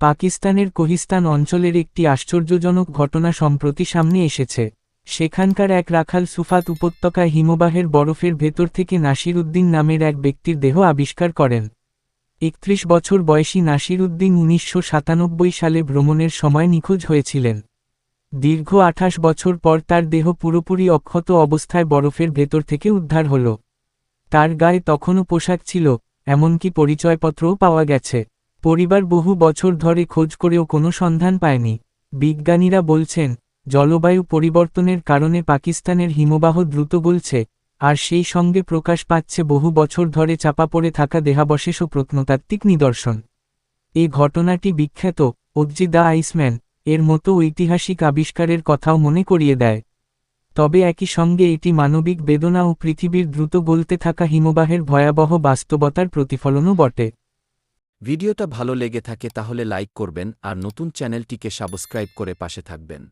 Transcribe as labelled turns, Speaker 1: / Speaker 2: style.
Speaker 1: পাকিস্তানের কোহিস্তান অঞ্চলের একটি আশ্চর্যজনক ঘটনা সম্প্রতি সামনে এসেছে। সেখানকার এক রাখাল সুফাত উপত্যকায় হিমবাহের বরফের ভেতর থেকে নাসির উদ্দিন নামের এক ব্যক্তির দেহ আবিষ্কার করেন। একত্রিশ বছর বয়সী নাসির উদ্দিন উনিশশো সালে ভ্রমণের সময় নিখোঁজ হয়েছিলেন। দীর্ঘ আঠাশ বছর পর তার দেহ পুরোপুরি অক্ষত অবস্থায় বরফের ভেতর থেকে উদ্ধার হল। তার গায়ে তখনও পোশাক ছিল, এমনকি পরিচয়পত্রও পাওয়া গেছে। পরিবার বহু বছর ধরে খোঁজ করেও কোনো সন্ধান পায়নি। বিজ্ঞানীরা বলছেন, জলবায়ু পরিবর্তনের কারণে পাকিস্তানের হিমবাহ দ্রুত গলছে, আর সেই সঙ্গে প্রকাশ পাচ্ছে বহু বছর ধরে চাপা পড়ে থাকা দেহাবশেষ ও প্রত্নতাত্ত্বিক নিদর্শন। এ ঘটনাটি বিখ্যাত অজ্জি দ্য আইসম্যান, এর মতো ঐতিহাসিক আবিষ্কারের কথাও মনে করিয়ে দেয়। তবে একই সঙ্গে এটি মানবিক বেদনা ও পৃথিবীর দ্রুত গলতে থাকা হিমবাহের ভয়াবহ বাস্তবতার প্রতিফলনও বটে।
Speaker 2: ভিডিওটা ভালো লেগে থাকে তাহলে লাইক করবেন আর নতুন চ্যানেলটিকে সাবস্ক্রাইব করে পাশে থাকবেন।